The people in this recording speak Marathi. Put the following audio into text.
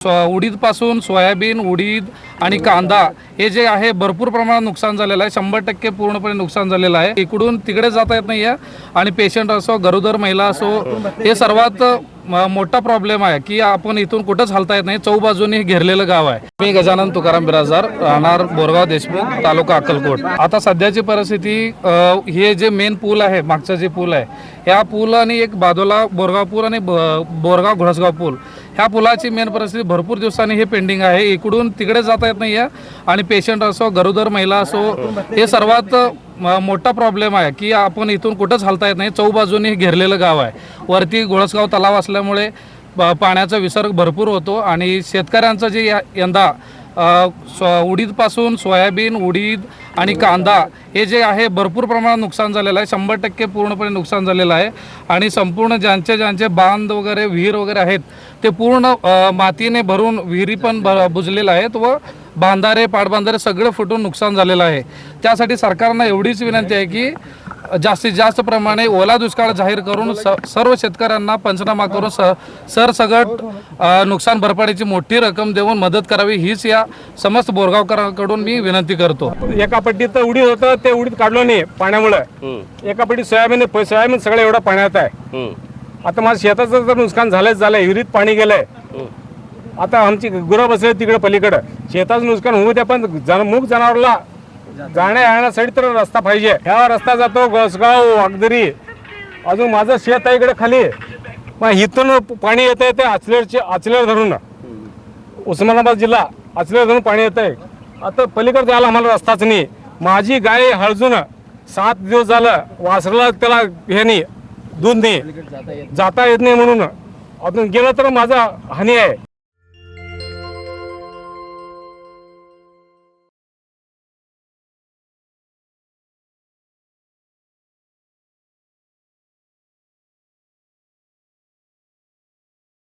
सो- उडीदपासून सोयाबीन उडीद आणि कांदा हे जे आहे भरपूर प्रमाणात नुकसान झालेलं आहे. शंभर टक्के पूर्णपणे नुकसान झालेलं आहे. इकडून तिकडे जाता येत नाही आहे आणि पेशंट असो गरोदर महिला असो हे सर्वात मोठा प्रॉब्लेम आहे की आपण इथून कुठंच हलता येत नाही. चौबाजूने घेरलेलं गाव आहे. मी गजानन तुकाराम बिराजदार राहणार बोरगाव देशमुख तालुका अक्कलकोट. आता सध्याची परिस्थिती हे जे मेन पूल आहे मागचं जे पूल आहे या पूल आणि एक बाजूला बोरगाव पूल आणि ब- बोरगाव घोडसगाव पूल ह्या पुलाची मेन परिस्थिती भरपूर दिवसांनी हे पेंडिंग आहे. इकडून तिकडे जाता येत नाही आहे आणि पेशंट असो गरोदर महिला असो हे सर्वात मोठा प्रॉब्लेम आहे की आपण इथून कुठंच हलता येत नाही. चौबाजूनी घेरलेलं गाव आहे. वरती घोळसगाव तलाव असल्यामुळे पाण्याचा विसर्ग भरपूर होतो आणि शेतकऱ्यांचं जे यंदा स्व उडीदपासून सोयाबीन उडीद आणि कांदा हे जे आहे भरपूर प्रमाणात नुकसान झालेलं आहे. शंभर टक्के पूर्णपणे नुकसान झालेलं आहे. आणि संपूर्ण ज्यांचे ज्यांचे बांध वगैरे विहीर वगैरे आहेत ते पूर्ण मातीने भरून विहिरी पण भ बुजलेल्या आहेत व बांधारे पाटबांधारे सगळं फुटून नुकसान झालेलं आहे. त्यासाठी सरकारनं एवढीच विनंती आहे की जास्तीत जास्त प्रमाणे ओला दुष्काळ जाहीर करून स सर्व शेतकऱ्यांना पंचनामा करून स सरसगट नुकसान भरपाईची मोठी रक्कम देऊन मदत करावी हीच या समस्त बोरगावकरांकडून मी विनंती करतो. एका पट्टीत उडीद होतं ते उडीद काढलो नाही पाण्यामुळं. एका पट्टीत सोयाबीन. सोयाबीन सगळं एवढं पाण्यात आहे. आता माझ्या शेताचं तर नुकसान झालंच झालंय विहिरीत पाणी गेलंय. आता आमची गुरं बसले तिकडे पलीकडं. शेताचं नुकसान होऊ द्या पण जन मूक जनावरला जाण्या येण्यासाठी तर रस्ता पाहिजे. ह्या रस्ता जातो गसगाव वागदरी. अजून माझं शेत आहे इकडे खाली. मग इथून पाणी येत आहे ते आचलेरचे आचलेर धरून उस्मानाबाद जिल्हा आचलेर धरून पाणी येत आहे आता पलीकडे जायला आम्हाला रस्ताच नाही. माझी गाय हळजून सात दिवस झालं वासरला त्याला हे नाही दूध नाही. जाता येत नाही म्हणून. अजून गेलं तर माझा हानी आहे.